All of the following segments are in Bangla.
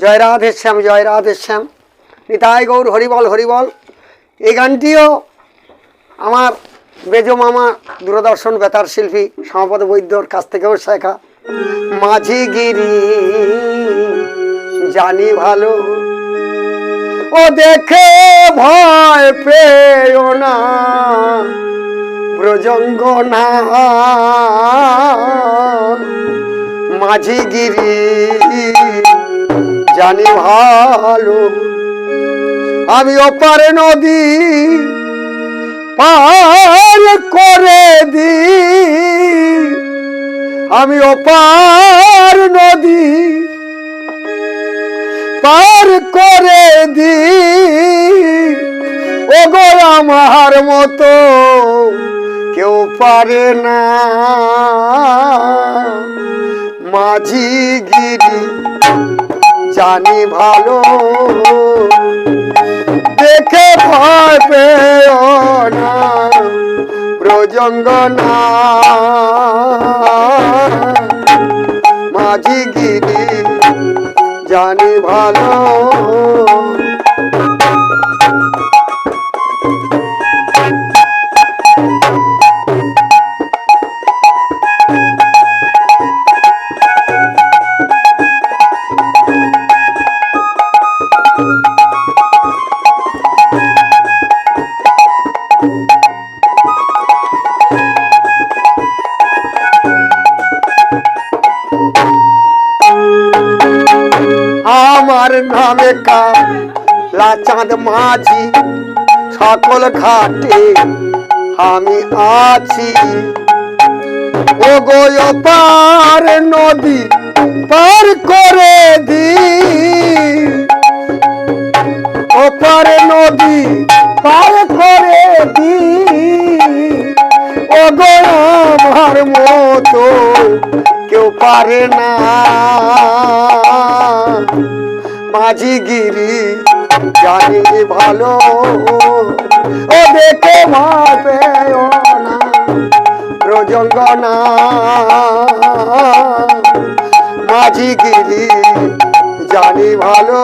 জয় রাধে শ্যাম, জয় রাধে শ্যাম। নিতাই গৌর, হরিবল হরিবল। এই গানটিও আমার বেজো মামা, দূরদর্শন বেতার শিল্পী সমাপদ বৈদ্যর কাছ থেকেও শেখা। মাঝি গিরি, জানি ভালো। ও দেখে ভয় পেও না, ব্রজঙ্গ না। মাঝি গিরি জানি ভালো। আমি ওপারে নদী পার করে দি আমি ওপার নদী পার করে দি ও গো আমার মতো কেউ পারে না। মাঝি গিরি জানি ভালো। দেখে ভয় না প্রজঙ্গ না মাঝি গিরি জানি ভালো। আমার নামে কালা চাঁদ মাঝি? সকল ঘাটে আমি আছি। ও গো পার নদী পার করে দি ওপার নদী পার করে দি ও গো আমার মতো কেউ পারে না। মাঝি গিরি জানি ভালো। ও দেখে ভাবে না রজঙ্গনা মাঝি গিরি জানি ভালো।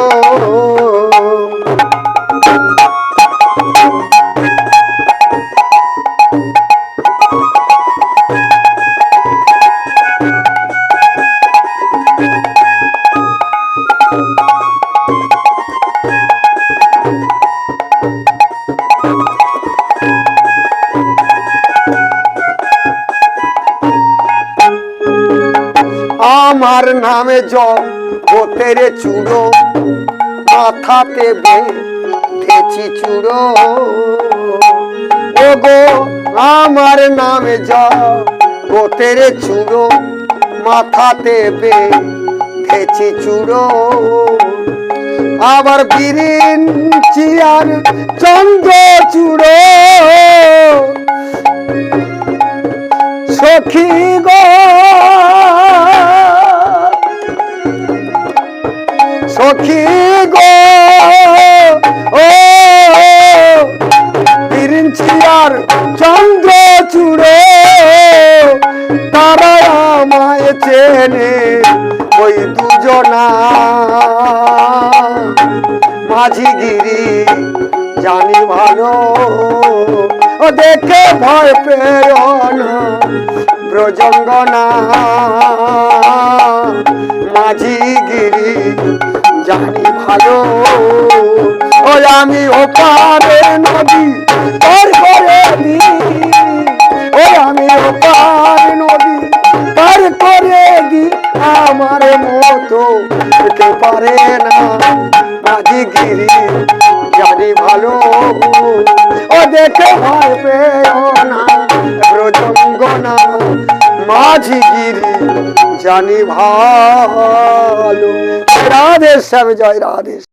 আমার নামে জগতের চূড়ো, মাথাতে বেঁধেছি চূড়ো। ও গো আমার নামে জগতের চূড়ো, মাথাতে বেঁধেছি চুড়ো। আবার বিরিন চিয়ার চন্দ্র চুড়ো। সখী গো সখী গো। ও বিরিঞ্চিয়ার চন্দ্র চূড়ো তারা আমায় চেনে ওই দুজনা। মাঝি গিরি জানি ভালো, ও দেখে ভয় পেও না ব্রজঙ্গনা। মাঝি গিরি জানি ভালো। ও আমি ওপারে নদী, পার করে দি ও আমি ওপার নদী, পার করে দি আমার মতো হতে পারে না মাঝি গিরি জানি ভালো। ও দেখে ভয় পেও না ব্রজঙ্গনা মাঝি গিরি জানি ভালো। রাধে শ্যাম জয় রাধে।